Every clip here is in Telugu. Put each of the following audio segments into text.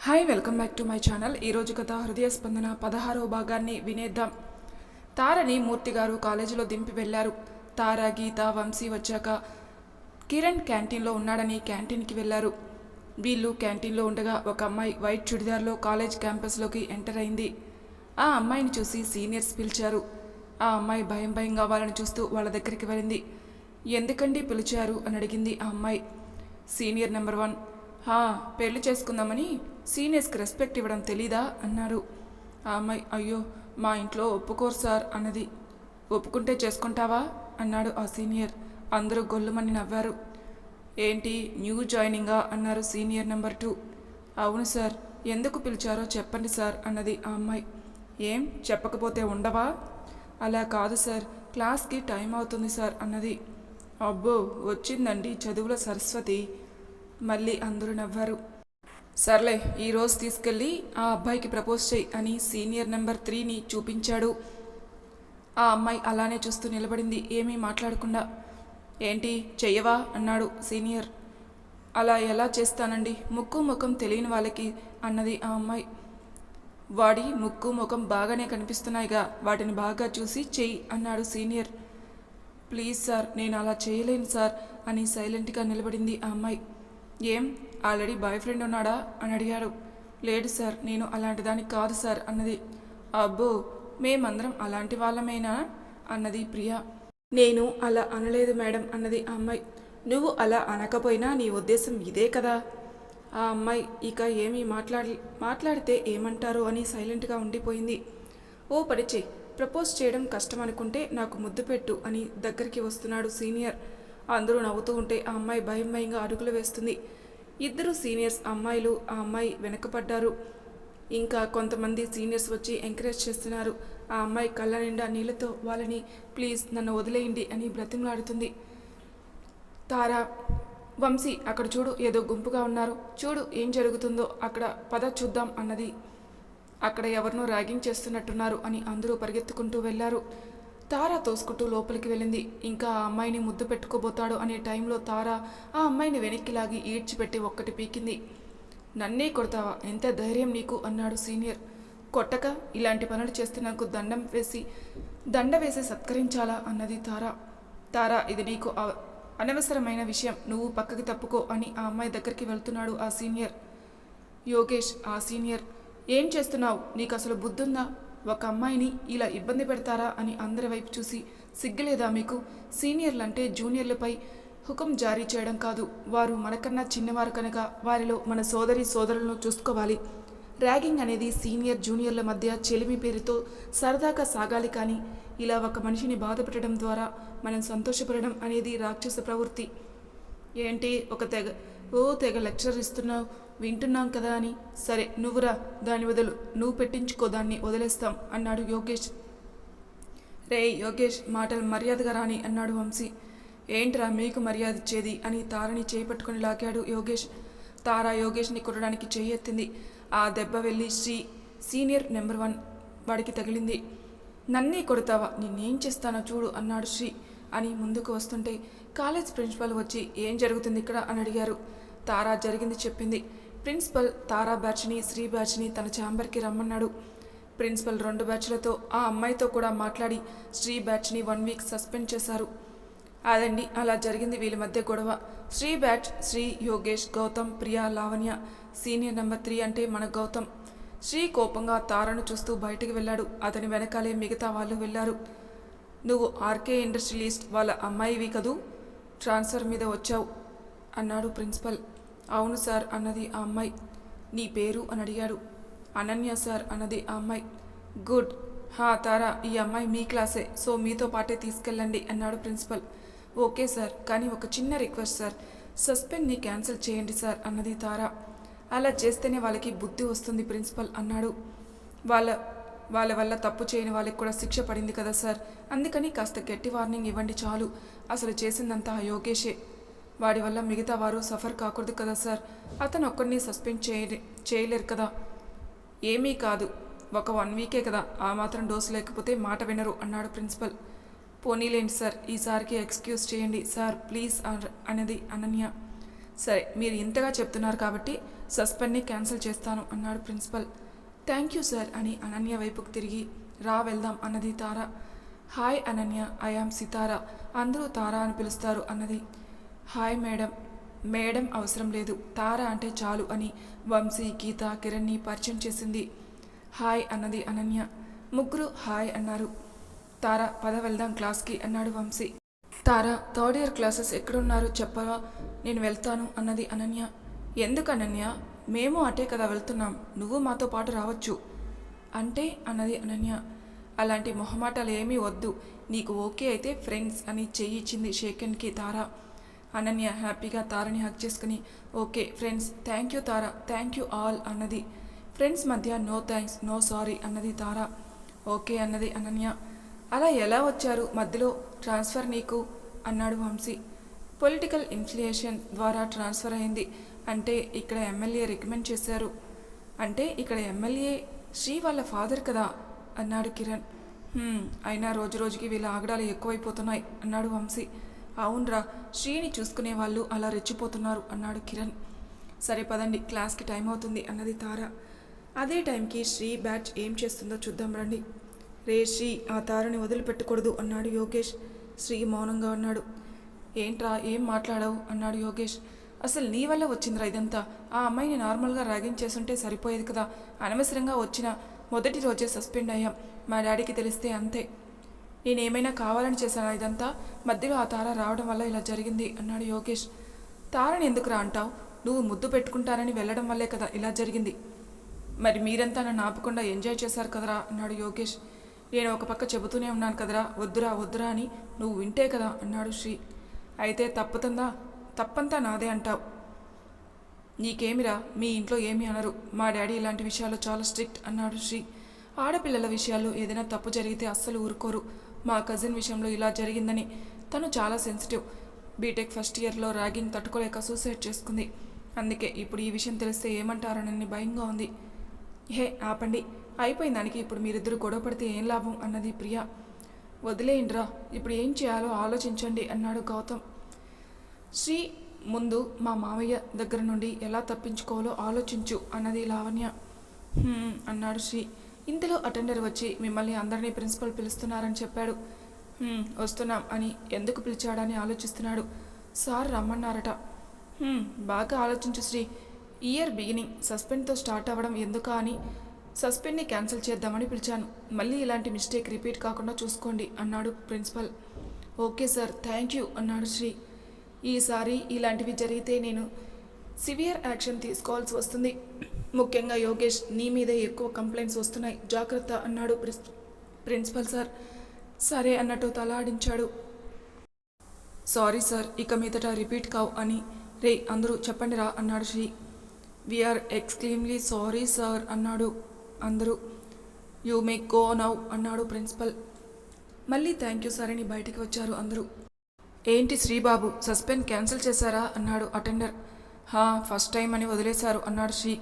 Hi welcome back to my channel ఈరోజు కథ హృదయ స్పందన పదహారవ భాగాన్ని వినేద్దాం. తారని మూర్తి గారు కాలేజీలో దింపి వెళ్ళారు. తార గీత వంశీ వచ్చాక కిరణ్ క్యాంటీన్లో ఉన్నాడని క్యాంటీన్కి వెళ్ళారు. వీళ్ళు క్యాంటీన్లో ఉండగా ఒక అమ్మాయి వైట్ చుడిదార్లో కాలేజ్ క్యాంపస్లోకి ఎంటర్ అయింది. ఆ అమ్మాయిని చూసి సీనియర్స్ పిలిచారు. ఆ అమ్మాయి భయం భయంగా వాళ్ళని చూస్తూ వాళ్ళ దగ్గరికి వెళ్ళింది. ఎందుకండి పిలిచారు? అని అడిగింది ఆ అమ్మాయి. Senior number one. హా పెళ్ళి చేసుకుందామని సీనియర్స్కి రెస్పెక్ట్ ఇవ్వడం తెలీదా? అన్నారు. ఆ అమ్మాయి అయ్యో మా ఇంట్లో ఒప్పుకోరు సార్ అన్నది. ఒప్పుకుంటే చేసుకుంటావా? అన్నాడు ఆ సీనియర్. అందరూ గొల్లుమని నవ్వారు. ఏంటి న్యూ జాయినింగా? అన్నారు సీనియర్ నెంబర్ టూ. అవును సార్. ఎందుకు పిలిచారో చెప్పండి సార్ అన్నది ఆ అమ్మాయి. ఏం? చెప్పకపోతే ఉండవా? అలా కాదు సార్. క్లాస్కి టైం అవుతుంది సార్ అన్నది. అబ్బో వచ్చిందండి చదువుల సరస్వతి మళ్ళీ అందరూ నవ్వారు. సర్లే ఈరోజు తీసుకెళ్ళి ఆ అబ్బాయికి ప్రపోజ్ చేయి అని సీనియర్ నెంబర్ త్రీని చూపించాడు. ఆ అమ్మాయి అలానే చూస్తూ నిలబడింది ఏమీ మాట్లాడకుండా. ఏంటి చెయ్యవా? అన్నాడు సీనియర్. అలా ఎలా చేస్తానండి? ముక్కు ముఖం తెలియని వాళ్ళకి అన్నది ఆ అమ్మాయి. వాడి ముక్కు ముఖం బాగానే కనిపిస్తున్నాయిగా వాటిని బాగా చూసి చెయ్యి అన్నాడు సీనియర్. ప్లీజ్ సార్ నేను అలా చేయలేను సార్ అని సైలెంట్గా నిలబడింది ఆ అమ్మాయి. ఏం? ఆల్రెడీ బాయ్ ఫ్రెండ్ ఉన్నాడా అని అడిగాడు లేడు సార్ నేను అలాంటి దానికి కాదు సార్ అన్నది. అబ్బో మేమందరం అలాంటి వాళ్ళమేనా? అన్నది ప్రియా. నేను అలా అనలేదు మేడం అన్నది ఆ అమ్మాయి. నువ్వు అలా అనకపోయినా నీ ఉద్దేశం ఇదే కదా? ఆ అమ్మాయి ఇక ఏమీ మాట్లాడి మాట్లాడితే ఏమంటారు అని సైలెంట్గా ఉండిపోయింది. ఓ పని ప్రపోజ్ చేయడం కష్టం అనుకుంటే నాకు ముద్దు పెట్టు అని దగ్గరికి వస్తున్నాడు సీనియర్. అందరూ నవ్వుతూ ఉంటే ఆ అమ్మాయి భయం భయంగా అడుగులు వేస్తుంది. ఇద్దరు సీనియర్స్ అమ్మాయిలు ఆ అమ్మాయి వెనకపడ్డారు. ఇంకా కొంతమంది సీనియర్స్ వచ్చి ఎంకరేజ్ చేస్తున్నారు. ఆ అమ్మాయి కళ్ళ నిండా నీళ్ళతో వాళ్ళని ప్లీజ్ నన్ను వదిలేయండి అని బ్రతిమలాడుతుంది. తారా వంశీ అక్కడ చూడు ఏదో గుంపుగా ఉన్నారు. చూడు ఏం జరుగుతుందో అక్కడ పద చూద్దాం అన్నది. అక్కడ ఎవరినో ర్యాగింగ్ చేస్తున్నట్టున్నారు అని అందరూ పరిగెత్తుకుంటూ వెళ్ళారు తార తోసుకుంటూ లోపలికి వెళ్ళింది. ఇంకా ఆ అమ్మాయిని ముద్దు పెట్టుకోబోతాడు అనే టైంలో తార ఆ అమ్మాయిని వెనక్కి లాగి ఈడ్చిపెట్టి ఒక్కటి పీకింది. నన్నే కొడతావా? ఎంత ధైర్యం నీకు? అన్నాడు సీనియర్. కొట్టక ఇలాంటి పనులు చేస్తే నాకు దండం వేసి దండ వేసి సత్కరించాలా? అన్నది తార. తార ఇది నీకు అనవసరమైన విషయం. నువ్వు పక్కకి తప్పుకో అని ఆ అమ్మాయి దగ్గరికి వెళ్తున్నాడు ఆ సీనియర్. యోగేష్ ఆ సీనియర్ ఏం చేస్తున్నావు? నీకు అసలు బుద్ధుందా? ఒక అమ్మాయిని ఇలా ఇబ్బంది పెడతారా అని అందరి వైపు చూసి సిగ్గులేదా మీకు? సీనియర్లంటే జూనియర్లపై హుకం జారీ చేయడం కాదు. వారు మనకన్నా చిన్నవారు కనుక వారిలో మన సోదరి సోదరులను చూసుకోవాలి. ర్యాగింగ్ అనేది సీనియర్ జూనియర్ల మధ్య చెలిమి పేరుతో సరదాగా సాగాలి కానీ ఇలా ఒక మనిషిని బాధపెట్టడం ద్వారా మనం సంతోషపడడం అనేది రాక్షస ప్రవృత్తి. ఏంటి ఒక తెగ? ఓ తెగ లెక్చర్ ఇస్తున్నావు. వింటున్నాం కదా అని. సరే నువ్వురా దాని వదలు నువ్వు పెట్టించుకో దాన్ని వదిలేస్తాం అన్నాడు యోగేష్. రే యోగేష్ మాటలు మర్యాదగా రాని అన్నాడు వంశీ. ఏంట్రా మీకు మర్యాద ఇచ్చేది అని తారని చేపట్టుకుని లాగాడు యోగేష్. తారా యోగేష్ని కొట్టడానికి చేయి ఎత్తింది. ఆ దెబ్బ వెళ్ళి శ్రీ సీనియర్ నెంబర్ వన్ వాడికి తగిలింది. నన్నే కొడతావా? నిన్నేం చేస్తానో చూడు అన్నాడు శ్రీ అని ముందుకు వస్తుంటే కాలేజ్ ప్రిన్సిపల్ వచ్చి ఏం జరుగుతుంది ఇక్కడ? అని అడిగారు. తారా జరిగింది చెప్పింది. ప్రిన్సిపల్ తారా బ్యాచ్ని శ్రీ బ్యాచ్ని తన ఛాంబర్కి రమ్మన్నాడు. ప్రిన్సిపల్ రెండు బ్యాచ్లతో ఆ అమ్మాయితో కూడా మాట్లాడి శ్రీ బ్యాచ్ని వన్ వీక్ సస్పెండ్ చేశారు. అదండి అలా జరిగింది వీళ్ళ మధ్య గొడవ. Sri batch Sri Yogesh Gautam Priya Lavanya senior number three అంటే మన గౌతమ్. శ్రీ కోపంగా తారను చూస్తూ బయటికి వెళ్ళాడు. అతని వెనకాలే మిగతా వాళ్ళు వెళ్ళారు. నువ్వు ఆర్కే ఇండస్ట్రియలిస్ట్ వాళ్ళ అమ్మాయివి కదూ? ట్రాన్స్ఫర్ మీద వచ్చావు అన్నాడు ప్రిన్సిపల్. అవును సార్ అన్నది ఆ అమ్మాయి. నీ పేరు? అని అడిగాడు. అనన్య సార్ అన్నది ఆ అమ్మాయి. గుడ్. హా తారా ఈ అమ్మాయి మీ క్లాసే సో మీతో పాటే తీసుకెళ్ళండి అన్నాడు ప్రిన్సిపల్. ఓకే సార్ కానీ ఒక చిన్న రిక్వెస్ట్ సార్. సస్పెండ్ని క్యాన్సిల్ చేయండి సార్ అన్నది తారా. అలా చేస్తేనే వాళ్ళకి బుద్ధి వస్తుంది ప్రిన్సిపల్ అన్నాడు. వాళ్ళ వాళ్ళ వల్ల తప్పు చేయని వాళ్ళకి కూడా శిక్ష పడింది కదా సార్. అందుకని కాస్త గట్టి వార్నింగ్ ఇవ్వండి చాలు. అసలు చేసిందంతా ఆ యోగేషే వాడి వల్ల మిగతా వారు సఫర్ కాకూడదు కదా సార్. అతను ఒక్కడిని సస్పెండ్ చేయ చేయలేరు కదా. ఏమీ కాదు. ఒక వన్ వీకే కదా. ఆ మాత్రం డోసు లేకపోతే మాట వినరు అన్నాడు ప్రిన్సిపల్. పోనీలేండి సార్. ఈసారికి ఎక్స్క్యూజ్ చేయండి సార్. ప్లీజ్ అన్నది అనన్య. సరే మీరు ఇంతగా చెప్తున్నారు కాబట్టి సస్పెండ్ని క్యాన్సిల్ చేస్తాను అన్నాడు ప్రిన్సిపల్. థ్యాంక్ యూ సార్ అని అనన్య వైపుకు తిరిగి రా వెళ్దాం అన్నది Tara. Hi Ananya. I am Sitara. అందరూ తారా అని పిలుస్తారు అన్నది. Hi madam. మేడం అవసరం లేదు. తార అంటే చాలు అని వంశీ గీత కిరణ్ని పరిచయం చేసింది. హాయ్ అన్నది అనన్య. ముగ్గురు హాయ్ అన్నారు. తార పద వెళ్దాం క్లాస్కి అన్నాడు Vamshi. Tara third year classes ఎక్కడున్నారో చెప్పవా? నేను వెళ్తాను అన్నది అనన్య. ఎందుకు అనన్య? మేము అటే కదా వెళ్తున్నాం. నువ్వు మాతో పాటు రావచ్చు. అంటే అన్నది అనన్య. అలాంటి మొహమాటాలు ఏమీ వద్దు. నీకు ఓకే అయితే ఫ్రెండ్స్ అని చెయ్యి ఇచ్చింది షేకెన్కి తారా. అనన్య హ్యాపీగా తారని హక్ చేసుకుని okay friends thank you Tara thank you all అన్నది. ఫ్రెండ్స్ మధ్య నో థ్యాంక్స్ నో సారీ అన్నది తార. ఓకే అన్నది అనన్య. అలా ఎలా వచ్చారు మధ్యలో ట్రాన్స్ఫర్ నీకు? అన్నాడు వంశీ. పొలిటికల్ ఇన్ఫ్లుయేషన్ ద్వారా ట్రాన్స్ఫర్ అయింది. అంటే ఇక్కడ ఎమ్మెల్యే రికమెండ్ చేశారు. అంటే ఇక్కడ ఎమ్మెల్యే శ్రీ వాళ్ళ ఫాదర్ కదా? అన్నాడు కిరణ్. అయినా రోజు రోజుకి వీళ్ళ ఆగడాలు ఎక్కువైపోతున్నాయి అన్నాడు వంశీ. అవునరా శ్రీని చూసుకునే వాళ్ళు అలా రెచ్చిపోతున్నారు అన్నాడు కిరణ్. సరే పదండి క్లాస్కి టైం అవుతుంది అన్నది తార. అదే టైంకి శ్రీ బ్యాచ్ ఏం చేస్తుందో చూద్దాం రండి. రే శ్రీ ఆ తారని వదిలిపెట్టకూడదు అన్నాడు యోగేష్. శ్రీ మౌనంగా అన్నాడు ఏంట్రా ఏం మాట్లాడావు? అన్నాడు యోగేష్. అసలు నీ వల్ల వచ్చిందిరా ఇదంతా? ఆ అమ్మాయిని నార్మల్గా రాగించేసుంటే సరిపోయేది కదా. అనవసరంగా వచ్చిన మొదటి రోజే సస్పెండ్ అయ్యాం. మా డాడీకి తెలిస్తే అంతే. నేనేమైనా కావాలని చేశానా ఇదంతా? మధ్యలో ఆ తార రావడం వల్ల ఇలా జరిగింది అన్నాడు యోగేష్. తారని ఎందుకురా అంటావు? నువ్వు ముద్దు పెట్టుకుంటానని వెళ్ళడం వల్లే కదా ఇలా జరిగింది. మరి మీరంతా నన్ను ఆపకుండా ఎంజాయ్ చేశారు కదరా అన్నాడు యోగేష్. నేను ఒక పక్క చెబుతూనే ఉన్నాను కదరా వద్దురా వద్దురా అని నువ్వు వింటే కదా అన్నాడు శ్రీ. అయితే తప్పుతుందా? తప్పంతా నాదే అంటావు. నీకేమిరా? మీ ఇంట్లో ఏమి అనరు. మా డాడీ ఇలాంటి విషయాల్లో చాలా స్ట్రిక్ట్ అన్నాడు శ్రీ. ఆడపిల్లల విషయాల్లో ఏదైనా తప్పు జరిగితే అస్సలు ఊరుకోరు. మా కజిన్ విషయంలో ఇలా జరిగిందని. తను చాలా సెన్సిటివ్ బీటెక్ ఫస్ట్ ఇయర్లో ర్యాగింగ్ తట్టుకోలేక సూసైడ్ చేసుకుంది. అందుకే ఇప్పుడు ఈ విషయం తెలిస్తే ఏమంటారోనని భయంగా ఉంది. హే ఆపండి. అయిపోయిన దానికి ఇప్పుడు మీరిద్దరు గొడవ పడితే ఏం లాభం? అన్నది ప్రియా. వదిలేయండిరా. ఇప్పుడు ఏం చేయాలో ఆలోచించండి అన్నాడు గౌతమ్. శ్రీ ముందు మా మామయ్య దగ్గర నుండి ఎలా తప్పించుకోవాలో ఆలోచించు అన్నది లావణ్య. అన్నాడు శ్రీ. ఇంతలో అటెండర్ వచ్చి మిమ్మల్ని అందరినీ ప్రిన్సిపల్ పిలుస్తున్నారని చెప్పాడు. వస్తున్నాం అని ఎందుకు పిలిచాడని ఆలోచిస్తున్నాడు. సార్ రమ్మన్నారట. బాగా ఆలోచించు శ్రీ. Year beginning. సస్పెండ్తో స్టార్ట్ అవ్వడం ఎందుకా అని సస్పెండ్ని క్యాన్సిల్ చేద్దామని పిలిచాను. మళ్ళీ ఇలాంటి మిస్టేక్ రిపీట్ కాకుండా చూసుకోండి అన్నాడు principal. Okay sir thank you అన్నాడు శ్రీ. ఈసారి ఇలాంటివి జరిగితే నేను సివియర్ యాక్షన్ తీసుకోవాల్సి వస్తుంది. ముఖ్యంగా యోగేష్ నీ మీదే ఎక్కువ కంప్లైంట్స్ వస్తున్నాయి. జాగ్రత్త అన్నాడు ప్రిన్స్- ప్రిన్సిపల్ సార్. సరే అన్నట్టు తలాడించాడు. సారీ సార్ ఇక మీదట రిపీట్ కావు అని. రే అందరూ చెప్పండి రా అన్నాడు Sri. We are extremely sorry sir అన్నాడు అందరూ. యూ మే గో నౌ అన్నాడు ప్రిన్సిపల్. మళ్ళీ థ్యాంక్ యూ సార్ అని బయటికి వచ్చారు అందరూ. ఏంటి శ్రీబాబు సస్పెండ్ క్యాన్సిల్ చేశారా అన్నాడు అటెండర్. హా ఫస్ట్ టైం అని వదిలేశారు అన్నాడు శ్రీ.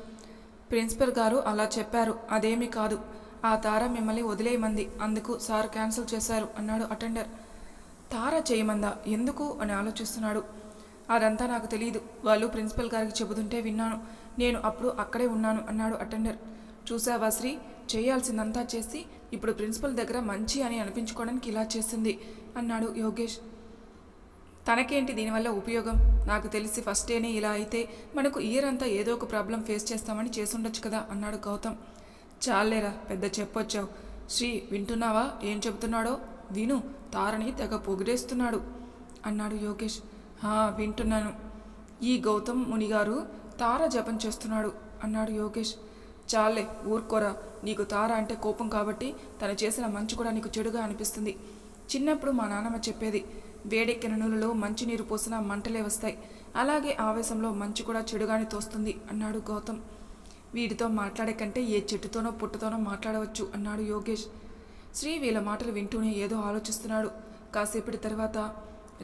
ప్రిన్సిపల్ గారు అలా చెప్పారు. అదేమీ కాదు. ఆ తార మిమ్మల్ని వదిలేయమంది. అందుకు సార్ క్యాన్సిల్ చేశారు అన్నాడు అటెండర్. తార చేయమందా? ఎందుకు? అని ఆలోచిస్తున్నాడు. అదంతా నాకు తెలియదు వాళ్ళు ప్రిన్సిపల్ గారికి చెబుతుంటే విన్నాను. నేను అప్పుడు అక్కడే ఉన్నాను అన్నాడు అటెండర్. చూసావా శ్రీ? చేయాల్సిందంతా చేసి ఇప్పుడు ప్రిన్సిపల్ దగ్గర మంచి అని అనిపించుకోవడానికి ఇలా చేసింది అన్నాడు యోగేష్. తనకేంటి దీనివల్ల ఉపయోగం? నాకు తెలిసి ఫస్ట్ డేనే ఇలా అయితే మనకు ఇయర్ అంతా ఏదో ఒక ప్రాబ్లం ఫేస్ చేస్తామని చేసుండొచ్చు కదా అన్నాడు గౌతమ్. చాలేరా పెద్ద చెప్పొచ్చావు. శ్రీ వింటున్నావా? ఏం చెబుతున్నాడో? విను. తారని తెగ పొగిడేస్తున్నాడు అన్నాడు యోగేష్. "హా, వింటున్నాను. ఈ గౌతమ్ మునిగారు తార జపం చేస్తున్నాడు అన్నాడు యోగేష్. చాలే ఊరుకోరా. నీకు తార అంటే కోపం కాబట్టి తను చేసిన మంచి కూడా నీకు చెడుగా అనిపిస్తుంది. చిన్నప్పుడు మా నాన్నమ్మ చెప్పేది వేడెక్కిన నూనెలో మంచినీరు పోసినా మంటలే వస్తాయి. అలాగే ఆవేశంలో మంచి కూడా చెడుగాని తోస్తుంది అన్నాడు గౌతమ్. వీడితో మాట్లాడే కంటే ఏ చెట్టుతోనో పుట్టతోనో మాట్లాడవచ్చు అన్నాడు యోగేష్. శ్రీ వీళ్ళ మాటలు వింటూనే ఏదో ఆలోచిస్తున్నాడు. కాసేపటి తర్వాత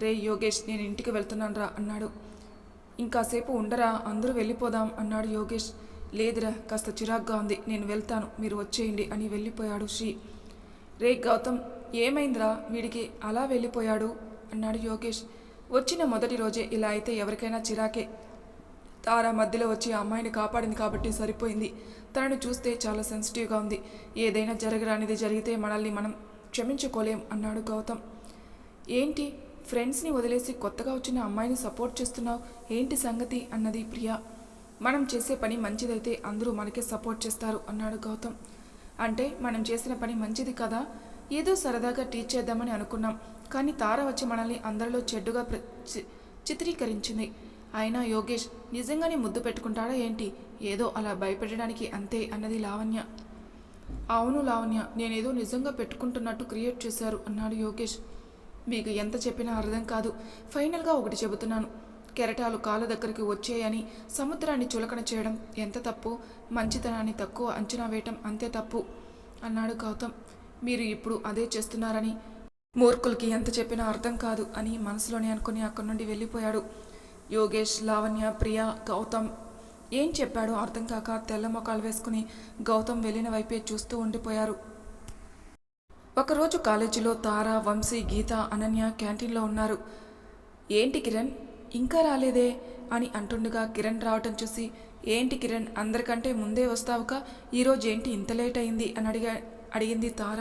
రే యోగేష్ నేను ఇంటికి వెళ్తున్నాను రా అన్నాడు. ఇంకాసేపు ఉండరా అందరూ వెళ్ళిపోదాం అన్నాడు యోగేష్. లేదురా కాస్త చిరాగ్గా ఉంది నేను వెళ్తాను మీరు వచ్చేయండి అని వెళ్ళిపోయాడు శ్రీ. రే గౌతమ్ ఏమైందిరా వీడికి అలా వెళ్ళిపోయాడు? అన్నాడు యోగేష్. వచ్చిన మొదటి రోజే ఇలా అయితే ఎవరికైనా చిరాకే. తారా మధ్యలో వచ్చి ఆ అమ్మాయిని కాపాడింది కాబట్టి సరిపోయింది. తనను చూస్తే చాలా సెన్సిటివ్గా ఉంది. ఏదైనా జరగరానిది జరిగితే మనల్ని మనం క్షమించుకోలేం అన్నాడు గౌతమ్. ఏంటి? ఫ్రెండ్స్ని వదిలేసి కొత్తగా వచ్చిన అమ్మాయిని సపోర్ట్ చేస్తున్నావు? ఏంటి సంగతి? అన్నది ప్రియా. మనం చేసే పని మంచిదైతే అందరూ మనకే సపోర్ట్ చేస్తారు అన్నాడు గౌతమ్. అంటే మనం చేసిన పని మంచిది కదా? ఏదో సరదాగా టీచ్ చేద్దామని అనుకున్నాం. కానీ తార వచ్చి మనల్ని అందరిలో చెడ్డుగా ప్ర- చి- చిత్రీకరించింది. అయినా యోగేష్ నిజంగానే ముద్దు పెట్టుకుంటాడా ఏంటి? ఏదో అలా భయపెట్టడానికి అంతే అన్నది లావణ్య. అవును లావణ్య నేనేదో నిజంగా పెట్టుకుంటున్నట్టు క్రియేట్ చేశారు అన్నాడు యోగేష్. మీకు ఎంత చెప్పినా అర్థం కాదు. ఫైనల్గా ఒకటి చెబుతున్నాను. కెరటాలు కాళ్ళ దగ్గరికి వచ్చేయని సముద్రాన్ని చులకన చేయడం ఎంత తప్పు? మంచితనాన్ని తక్కువ అంచనా వేయటం అంతే తప్పు అన్నాడు గౌతమ్. మీరు ఇప్పుడు అదే చేస్తున్నారని మూర్ఖులకి ఎంత చెప్పినా అర్థం కాదు అని మనసులోనే అనుకుని అక్కడి నుండి వెళ్ళిపోయాడు. యోగేష్ లావణ్య ప్రియ గౌతమ్ ఏం చెప్పాడో అర్థం కాక తెల్ల మొఖాలు వేసుకుని గౌతమ్ వెళ్ళిన వైపే చూస్తూ ఉండిపోయారు. ఒకరోజు కాలేజీలో తార వంశీ గీత అనన్య క్యాంటీన్లో ఉన్నారు. ఏంటి కిరణ్? ఇంకా రాలేదే? అని అంటుండగా కిరణ్ రావటం చూసి ఏంటి కిరణ్? అందరికంటే ముందే వస్తావుగా ఈరోజు ఏంటి ఇంత లేట్ అయింది? అని అడిగా అడిగింది తార.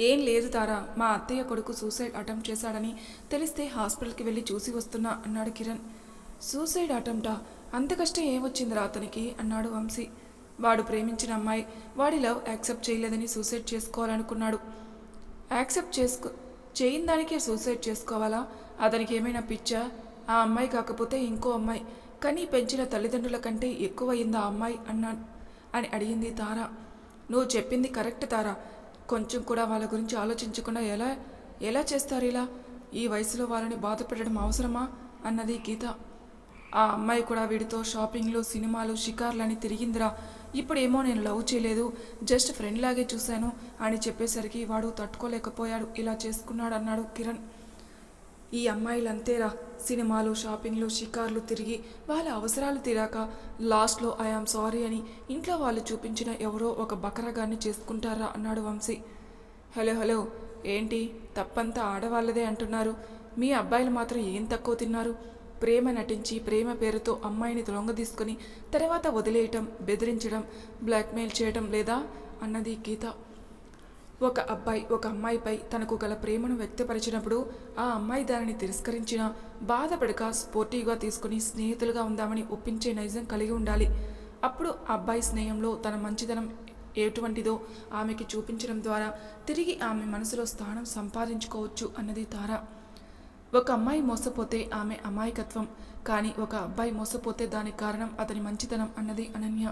ఏం లేదు తారా మా అత్తయ్య కొడుకు సూసైడ్ అటెంప్ట్ చేశాడని తెలిస్తే హాస్పిటల్కి వెళ్ళి చూసి వస్తున్నా అన్నాడు కిరణ్. సూసైడ్ అటెంప్టా? అంత కష్టం ఏమొచ్చిందిరా అతనికి? అన్నాడు వంశీ. వాడు ప్రేమించిన అమ్మాయి వాడి లవ్ యాక్సెప్ట్ చేయలేదని సూసైడ్ చేసుకోవాలనుకున్నాడు. యాక్సెప్ట్ చేసుకో చేయని దానికే సూసైడ్ చేసుకోవాలా? అతనికి ఏమైనా పిచ్చా? ఆ అమ్మాయి కాకపోతే ఇంకో అమ్మాయి. కానీ పెంచిన తల్లిదండ్రుల కంటే ఎక్కువయిందా ఆ అమ్మాయి అన్నా అని అడిగింది తారా. నువ్వు చెప్పింది కరెక్ట్ తార. కొంచెం కూడా వాళ్ళ గురించి ఆలోచించకుండా ఎలా ఎలా చేస్తారు ఇలా? ఈ వయసులో వాళ్ళని బాధ పెట్టడం అవసరమా? అన్నది గీత. ఆ అమ్మాయి కూడా వీడితో షాపింగ్లు సినిమాలు షికార్లని తిరిగిందిరా. ఇప్పుడేమో నేను లవ్ చేయలేదు జస్ట్ ఫ్రెండ్ లాగే చూశాను అని చెప్పేసరికి వాడు తట్టుకోలేకపోయాడు. ఇలా చేసుకున్నాడు అన్నాడు కిరణ్. ఈ అమ్మాయిలంతేరా సినిమాలు షాపింగ్లు షికార్లు తిరిగి వాళ్ళ అవసరాలు తీరాక లాస్ట్లో ఐఆమ్ సారీ అని ఇంట్లో వాళ్ళు చూపించిన ఎవరో ఒక బకరగాన్ని చేసుకుంటారా అన్నాడు వంశీ. హలో హలో ఏంటి? తప్పంతా ఆడవాళ్ళదే అంటున్నారు. మీ అబ్బాయిలు మాత్రం ఏం తక్కువ తిన్నారు? ప్రేమ నటించి ప్రేమ పేరుతో అమ్మాయిని దొంగ తీసుకుని తర్వాత వదిలేయటం బెదిరించడం బ్లాక్మెయిల్ చేయటం లేదా? అన్నది గీత. ఒక అబ్బాయి ఒక అమ్మాయిపై తనకు గల ప్రేమను వ్యక్తపరిచినప్పుడు ఆ అమ్మాయి దానిని తిరస్కరించిన బాధపడక స్పోర్టివ్గా తీసుకుని స్నేహితులుగా ఉందామని ఒప్పించే నైజం కలిగి ఉండాలి. అప్పుడు ఆ అబ్బాయి స్నేహంలో తన మంచితనం ఎటువంటిదో ఆమెకి చూపించడం ద్వారా తిరిగి ఆమె మనసులో స్థానం సంపాదించుకోవచ్చు అన్నది తార. ఒక అమ్మాయి మోసపోతే ఆమె అమాయకత్వం కానీ ఒక అబ్బాయి మోసపోతే దానికి కారణం అతని మంచితనం అన్నది అనన్య.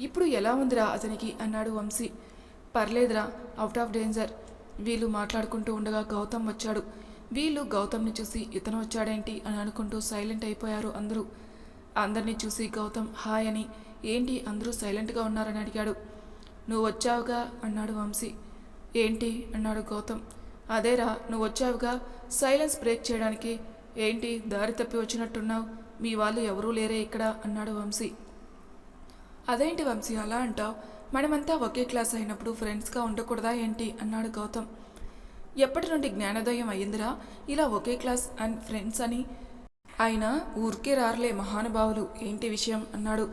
ఇప్పుడు ఎలా ఉందిరా అతనికి? అన్నాడు వంశీ. పర్లేదురా అవుట్ ఆఫ్ డేంజర్ వీళ్ళు మాట్లాడుకుంటూ ఉండగా గౌతమ్ వచ్చాడు. వీళ్ళు గౌతమ్ని చూసి ఇతను వచ్చాడేంటి? అని అనుకుంటూ సైలెంట్ అయిపోయారు అందరూ. అందరినీ చూసి గౌతమ్ హాయ్ అని ఏంటి? అందరూ సైలెంట్గా ఉన్నారని అడిగాడు. నువ్వు వచ్చావుగా? అన్నాడు వంశీ. ఏంటి? అన్నాడు గౌతమ్. అదేరా నువ్వు వచ్చావుగా? సైలెన్స్ బ్రేక్ చేయడానికి. ఏంటి? దారి తప్పి వచ్చినట్టున్నావు? మీ వాళ్ళు ఎవరూ లేరే ఇక్కడ? అన్నాడు వంశీ. అదేంటి వంశీ అలా అంటావు? మనమంతా ఒకే క్లాస్ అయినప్పుడు ఫ్రెండ్స్గా ఉండకూడదా ఏంటి? అన్నాడు గౌతమ్. ఎప్పటి నుండి జ్ఞానోదయం అయ్యిందిరా? ఇలా ఒకే క్లాస్ అండ్ ఫ్రెండ్స్ అని? ఆయన ఊరికే రారలే మహానుభావులు. ఏంటి విషయం? అన్నాడు.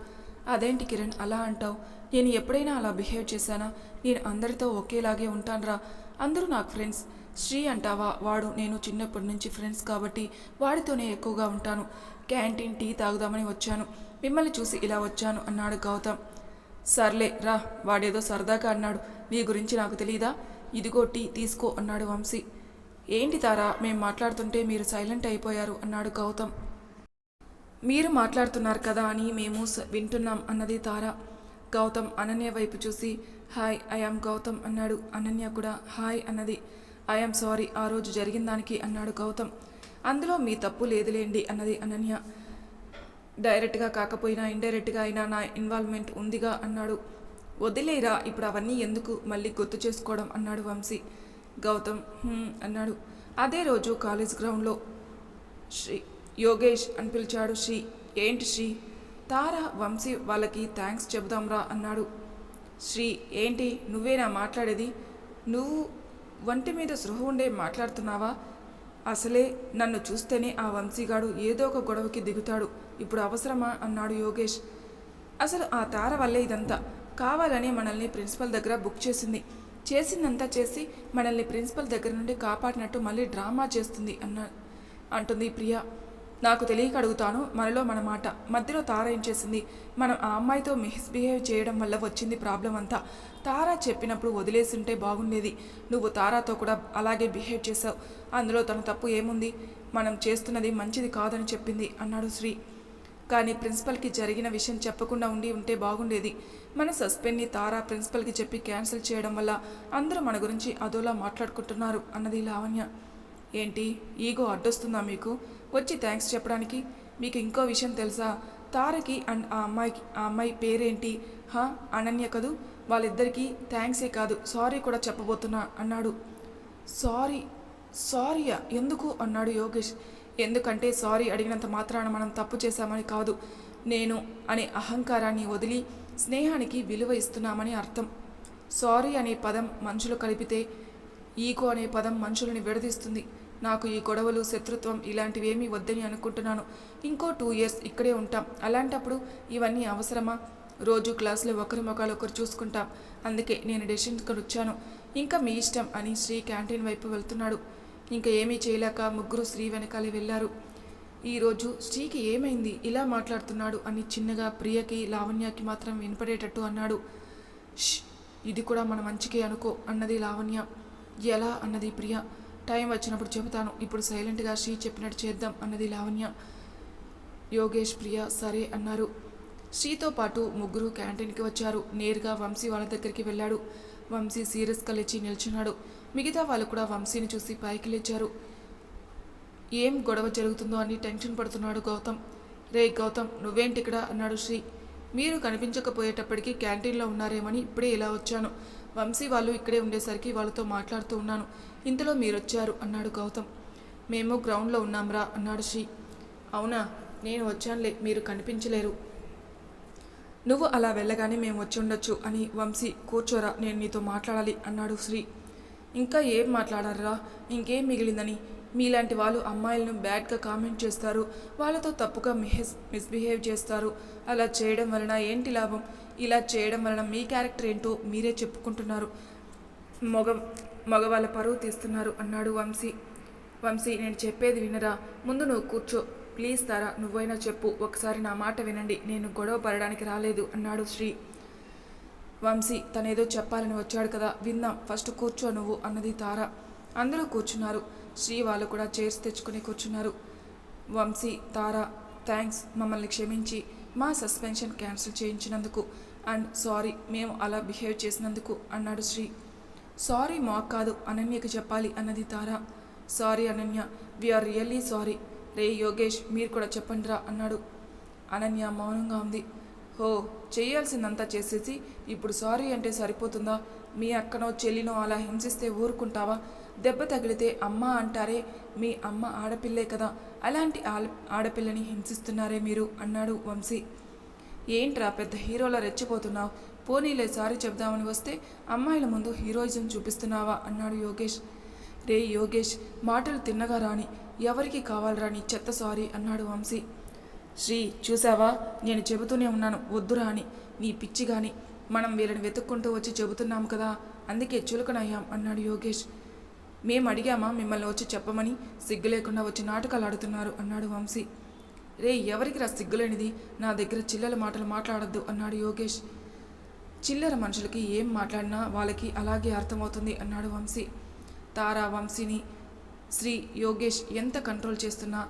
అదేంటి కిరణ్ అలా అంటావు? నేను ఎప్పుడైనా అలా బిహేవ్ చేశానా? నేను అందరితో ఒకేలాగే ఉంటానురా. అందరూ నాకు ఫ్రెండ్స్. శ్రీ అంటావా? వాడు నేను చిన్నప్పటి నుంచి ఫ్రెండ్స్ కాబట్టి వాడితోనే ఎక్కువగా ఉంటాను. క్యాంటీన్ టీ తాగుదామని వచ్చాను. మిమ్మల్ని చూసి ఇలా వచ్చాను అన్నాడు గౌతమ్. సర్లే రా వాడేదో సరదాగా అన్నాడు. నీ గురించి నాకు తెలియదా ఇదిగో టీ తీసుకో అన్నాడు వంశీ. ఏంటి తారా మేం మాట్లాడుతుంటే మీరు సైలెంట్ అయిపోయారు అన్నాడు గౌతమ్. మీరు మాట్లాడుతున్నారు కదా అని మేము స- వింటున్నాం అన్నది తారా. గౌతమ్ అనన్య వైపు చూసి హాయ్ ఐఆమ్ గౌతమ్ అన్నాడు. అనన్య కూడా హాయ్ అన్నది. ఐఆమ్ సారీ ఆ రోజు జరిగిన దానికి అన్నాడు గౌతమ్. అందులో మీ తప్పు లేదులేండి అన్నది అనన్య. డైరెక్ట్గా కాకపోయినా ఇండైరెక్ట్గా అయినా నా ఇన్వాల్వ్మెంట్ ఉందిగా అన్నాడు. వదిలేరా ఇప్పుడు అవన్నీ ఎందుకు మళ్ళీ గుర్తు చేసుకోవడం అన్నాడు వంశీ. గౌతమ్ అన్నాడు. అదే రోజు కాలేజ్ గ్రౌండ్లో శ్రీ యోగేష్ అని పిలిచాడు శ్రీ. ఏంటి శ్రీ? తార వంశీ వాళ్ళకి థ్యాంక్స్ చెబుదాంరా అన్నాడు. శ్రీ ఏంటి? నువ్వేనా మాట్లాడేది? నువ్వు వంటి మీద సృహ ఉండే మాట్లాడుతున్నావా? అసలే నన్ను చూస్తేనే ఆ వంశీగాడు ఏదో ఒక గొడవకి దిగుతాడు. ఇప్పుడు అవసరమా? అన్నాడు యోగేష్. అసలు ఆ తార వల్లే ఇదంతా. కావాలని మనల్ని ప్రిన్సిపల్ దగ్గర బుక్ చేసింది. చేసిందంతా చేసి మనల్ని ప్రిన్సిపల్ దగ్గర నుండి కాపాడినట్టు మళ్ళీ డ్రామా చేస్తుంది అన్న అంటుంది ప్రియ. నాకు తెలియక అడుగుతాను మనలో మన మాట. మధ్యలో తార ఏం చేసింది? మనం ఆ అమ్మాయితో మిస్బిహేవ్ చేయడం వల్ల వచ్చింది ప్రాబ్లం అంతా. తారా చెప్పినప్పుడు వదిలేసింటే బాగుండేది. నువ్వు తారాతో కూడా అలాగే బిహేవ్ చేసావు అందులో తన తప్పు ఏముంది? మనం చేస్తున్నది మంచిది కాదని చెప్పింది అన్నాడు శ్రీ. కానీ ప్రిన్సిపల్కి జరిగిన విషయం చెప్పకుండా ఉండి ఉంటే బాగుండేది. మన సస్పెండ్ని తారా ప్రిన్సిపల్కి చెప్పి క్యాన్సిల్ చేయడం వల్ల అందరూ మన గురించి అదోలా మాట్లాడుకుంటున్నారు అన్నది లావణ్య. ఏంటి? ఈగో అడ్డొస్తుందా మీకు? వచ్చి థ్యాంక్స్ చెప్పడానికి మీకు ఇంకో విషయం తెలుసా? తారకి అండ్ ఆ అమ్మాయికి ఆ అమ్మాయి పేరేంటి? హా? అనన్య కదూ? వాళ్ళిద్దరికీ థ్యాంక్సే కాదు. సారీ కూడా చెప్పబోతున్నా అన్నాడు. సారీ సారీయా? ఎందుకు? అన్నాడు యోగేష్. ఎందుకంటే సారీ అడిగినంత మాత్రాన మనం తప్పు చేశామని కాదు. నేను అనే అహంకారాన్ని వదిలి స్నేహానికి విలువ ఇస్తున్నామని అర్థం. సారీ అనే పదం మనుషులు కలిపితే ఈగో అనే పదం మనుషులని విడదీస్తుంది. నాకు ఈ గొడవలు శత్రుత్వం ఇలాంటివేమీ వద్దని అనుకుంటున్నాను. ఇంకో టూ ఇయర్స్ ఇక్కడే ఉంటాం. అలాంటప్పుడు ఇవన్నీ అవసరమా? రోజు క్లాసులో ఒకరి ముఖాలు ఒకరు చూసుకుంటాం. అందుకే నేను డెసిషన్కి వచ్చాను ఇంకా మీ ఇష్టం అని శ్రీ క్యాంటీన్ వైపు వెళ్తున్నాడు. ఇంకా ఏమీ చేయలేక ముగ్గురు శ్రీ వెనకాలే వెళ్ళారు. ఈరోజు శ్రీకి ఏమైంది? ఇలా మాట్లాడుతున్నాడు అని చిన్నగా ప్రియకి లావణ్యకి మాత్రం వినపడేటట్టు అన్నాడు. "ష్, ఇది కూడా మన మంచికే అనుకో అన్నది లావణ్య. ఎలా? అన్నది ప్రియ. టైం వచ్చినప్పుడు చెబుతాను. ఇప్పుడు సైలెంట్గా శ్రీ చెప్పినట్టు చేద్దాం అన్నది లావణ్య. యోగేష్ ప్రియ సరే అన్నారు. శ్రీతో పాటు ముగ్గురు క్యాంటీన్కి వచ్చారు. నేరుగా వంశీ వాళ్ళ దగ్గరికి వెళ్ళాడు. వంశీ సీరియస్గా లేచి నిల్చున్నాడు. మిగతా వాళ్ళు కూడా వంశీని చూసి పైకి లేచారు. ఏం గొడవ జరుగుతుందో అని టెన్షన్ పడుతున్నాడు గౌతమ్. రే గౌతమ్ నువ్వేంటి ఇక్కడ అన్నాడు శ్రీ. మీరు కనిపించకపోయేటప్పటికీ క్యాంటీన్లో ఉన్నారేమని ఇప్పుడే ఇలా వచ్చాను. వంశీ వాళ్ళు ఇక్కడే ఉండేసరికి వాళ్ళతో మాట్లాడుతూ ఉన్నాను. ఇంతలో మీరొచ్చారు అన్నాడు గౌతమ్. మేము గ్రౌండ్లో ఉన్నాంరా అన్నాడు శ్రీ. అవునా? నేను వచ్చానులే మీరు కనిపించలేరు. నువ్వు అలా వెళ్ళగానే మేము వచ్చి ఉండొచ్చు అని వంశీ కూర్చోరా నేను నీతో మాట్లాడాలి అన్నాడు శ్రీ. ఇంకా ఏం మాట్లాడారా ఇంకేం మిగిలిందని? మీలాంటి వాళ్ళు అమ్మాయిలను బ్యాడ్గా కామెంట్ చేస్తారు. వాళ్ళతో తప్పుగా మిహెస్ మిస్బిహేవ్ చేస్తారు. అలా చేయడం వలన ఏంటి లాభం? ఇలా చేయడం వలన మీ క్యారెక్టర్ ఏంటో మీరే చెప్పుకుంటున్నారు. మగ మగవాళ్ళ పరువు తీస్తున్నారు అన్నాడు వంశీ. వంశీ నేను చెప్పేది వినరా? ముందు నువ్వు కూర్చో. ప్లీజ్ తారా నువ్వైనా చెప్పు. ఒకసారి నా మాట వినండి. నేను గొడవ పడడానికి రాలేదు అన్నాడు శ్రీ. వంశీ తనేదో చెప్పాలని వచ్చాడు కదా విందాం ఫస్ట్ కూర్చో నువ్వు అన్నది తార. అందరూ కూర్చున్నారు. శ్రీ వాళ్ళు కూడా చైర్స్ తెచ్చుకుని కూర్చున్నారు. వంశీ తార థ్యాంక్స్. మమ్మల్ని క్షమించి మా సస్పెన్షన్ క్యాన్సిల్ చేయించినందుకు. అండ్ సారీ మేము అలా బిహేవ్ చేసినందుకు అన్నాడు శ్రీ సారీ మాకు కాదు అనన్యకి చెప్పాలి అన్నది Tara. Sorry Ananya we are really sorry రే యోగేష్ మీరు కూడా చెప్పండిరా అన్నాడు. అనన్య మౌనంగా ఉంది. ఓ చేయాల్సిందంతా చేసేసి ఇప్పుడు సారీ అంటే సరిపోతుందా? మీ అక్కనో చెల్లినో అలా హింసిస్తే ఊరుకుంటావా? దెబ్బ తగిలితే అమ్మ అంటారే మీ అమ్మ ఆడపిల్లే కదా అలాంటి ఆడపిల్లని హింసిస్తున్నారే మీరు అన్నాడు వంశీ. ఏంట్రా పెద్ద హీరోలా రెచ్చిపోతున్నావు? పోనీలే సారీ చెప్దామని వస్తే అమ్మాయిల ముందు హీరోయిజం చూపిస్తున్నావా? అన్నాడు యోగేష్. రే యోగేష్ మాటలు తిన్నగా రాని ఎవరికి కావాలరా నీ చెత్త సారీ? అన్నాడు వంశీ. శ్రీ చూసావా నేను చెబుతూనే ఉన్నాను. వద్దురా అని నీ పిచ్చి గాని మనం వీళ్ళని వెతుక్కుంటూ వచ్చి చెబుతున్నాం కదా. అందుకే చులకనయ్యాం అన్నాడు యోగేష్. మేము అడిగామా? మిమ్మల్ని వచ్చి చెప్పమని. సిగ్గు లేకుండా వచ్చి నాటకాలు ఆడుతున్నారు అన్నాడు వంశీ. రే ఎవరికి రా సిగ్గులేనిది నా దగ్గర చిల్లల మాటలు మాట్లాడొద్దు అన్నాడు యోగేష్. చిల్లర మనుషులకి ఏం మాట్లాడినా వాళ్ళకి అలాగే అర్థమవుతుంది అన్నాడు వంశీ. తారా వంశీని శ్రీ యోగేష్ ఎంత కంట్రోల్ చేస్తున్నా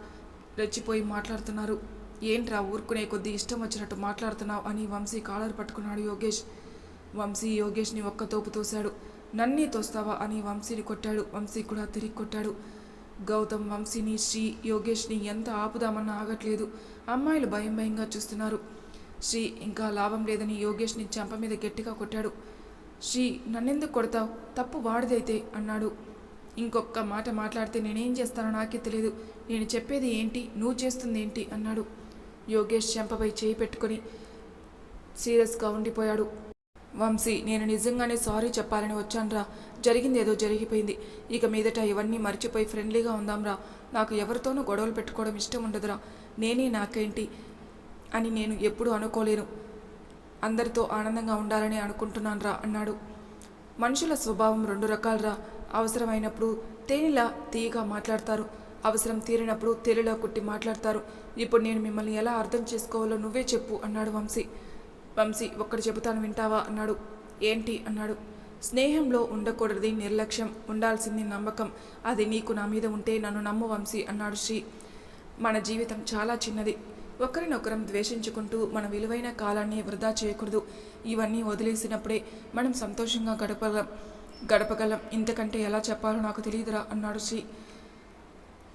రెచ్చిపోయి మాట్లాడుతున్నారు. ఏంట్రా ఊరుకునే కొద్దీ ఇష్టం వచ్చినట్టు మాట్లాడుతున్నావు అని వంశీ కాలర్ పట్టుకున్నాడు యోగేష్. వంశీ యోగేష్ని ఒక్క తోపు తోశాడు. నన్నీ తోస్తావా అని వంశీని కొట్టాడు. వంశీ కూడా తిరిగి కొట్టాడు. గౌతమ్ వంశీని శ్రీ యోగేష్ని ఎంత ఆపుదామన్నా ఆగట్లేదు. అమ్మాయిలు భయం భయంగా చూస్తున్నారు. శ్రీ ఇంకా లాభం లేదని యోగేష్ని చెంప మీద గట్టిగా కొట్టాడు. శ్రీ నన్నెందుకు కొడతావు? తప్పు వాడిదైతే అన్నాడు. ఇంకొక మాట మాట్లాడితే నేనేం చేస్తానో నాకే తెలియదు నేను చెప్పేది ఏంటి? నువ్వు చేస్తుంది ఏంటి అన్నాడు. యోగేష్ చెంపపై చేయి పెట్టుకొని సీరియస్గా ఉండిపోయాడు. వంశీ నేను నిజంగానే సారీ చెప్పాలని వచ్చానురా. జరిగింది ఏదో జరిగిపోయింది. ఇక మీదట ఇవన్నీ మర్చిపోయి ఫ్రెండ్లీగా ఉందాంరా. నాకు ఎవరితోనూ గొడవలు పెట్టుకోవడం ఇష్టం ఉండదురా. నేనే నాకేంటి అని నేను ఎప్పుడూ అనుకోలేను. అందరితో ఆనందంగా ఉండాలని అనుకుంటున్నానురా అన్నాడు. మనుషుల స్వభావం రెండు రకాలరా. అవసరమైనప్పుడు తేనెలా తీయగా మాట్లాడతారు. అవసరం తీరినప్పుడు తేలిలా కుట్టి మాట్లాడతారు. ఇప్పుడు నేను మిమ్మల్ని ఎలా అర్థం చేసుకోవాలో నువ్వే చెప్పు అన్నాడు వంశీ. వంశీ ఒక్కడు చెబుతాను వింటావా? అన్నాడు. ఏంటి? అన్నాడు. స్నేహంలో ఉండకూడదు నిర్లక్ష్యం ఉండాల్సింది నమ్మకం. అది నీకు నా మీద ఉంటే నన్ను నమ్ము వంశీ అన్నాడు శ్రీ. మన జీవితం చాలా చిన్నది. ఒకరినొకరం ద్వేషించుకుంటూ మన విలువైన కాలాన్ని వృధా చేయకూడదు. ఇవన్నీ వదిలేసినప్పుడే మనం సంతోషంగా గడపగలం గడపగలం. ఇంతకంటే ఎలా చెప్పాలో నాకు తెలియదురా అన్నాడు శ్రీ.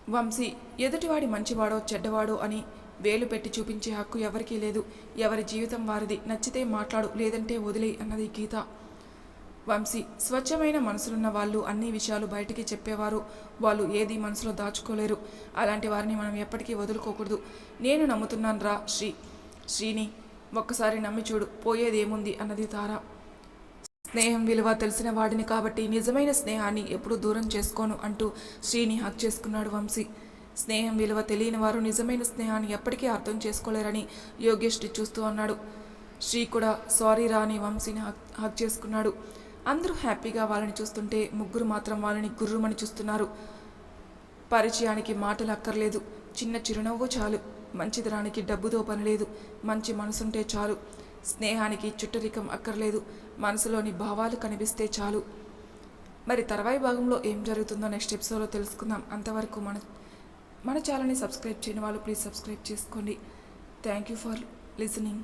వంశీ ఎదుటివాడి మంచివాడో చెడ్డవాడో అని వేలు పెట్టి చూపించే హక్కు ఎవరికీ లేదు. ఎవరి జీవితం వారిది. నచ్చితే మాట్లాడు లేదంటే వదిలే అన్నది గీత. వంశీ స్వచ్ఛమైన మనసులున్న వాళ్ళు అన్ని విషయాలు బయటికి చెప్పేవారు. వాళ్ళు ఏది మనసులో దాచుకోలేరు. అలాంటి వారిని మనం ఎప్పటికీ వదులుకోకూడదు. నేను నమ్ముతున్నాను రా శ్రీ. శ్రీని ఒక్కసారి నమ్మి చూడు పోయేదేముంది అన్నది తారా. స్నేహం విలువ తెలిసిన వాడిని కాబట్టి నిజమైన స్నేహాన్ని ఎప్పుడూ దూరం చేసుకోను అంటూ శ్రీని హక్ చేసుకున్నాడు వంశీ. స్నేహం విలువ తెలియని వారు నిజమైన స్నేహాన్ని ఎప్పటికీ అర్థం చేసుకోలేరని యోగేష్ని చూస్తూ అన్నాడు. శ్రీ కూడా సారీ రాని వంశీని హక్ హక్ చేసుకున్నాడు. అందరూ హ్యాపీగా వాళ్ళని చూస్తుంటే ముగ్గురు మాత్రం వాళ్ళని గుర్రుమని చూస్తున్నారు. పరిచయానికి మాటలు అక్కర్లేదు. చిన్న చిరునవ్వు చాలు. మంచితనానికి డబ్బుతో పని లేదు. మంచి మనసుంటే చాలు. స్నేహానికి చుట్టరికం అక్కర్లేదు. మనసులోని భావాలు కనిపిస్తే చాలు. మరి తర్వాయి భాగంలో ఏం జరుగుతుందో నెక్స్ట్ ఎపిసోడ్లో తెలుసుకుందాం. అంతవరకు మన మన ఛానల్ని సబ్స్క్రైబ్ చేయని వాళ్ళు ప్లీజ్ సబ్స్క్రైబ్ చేసుకోండి. Thank you for listening.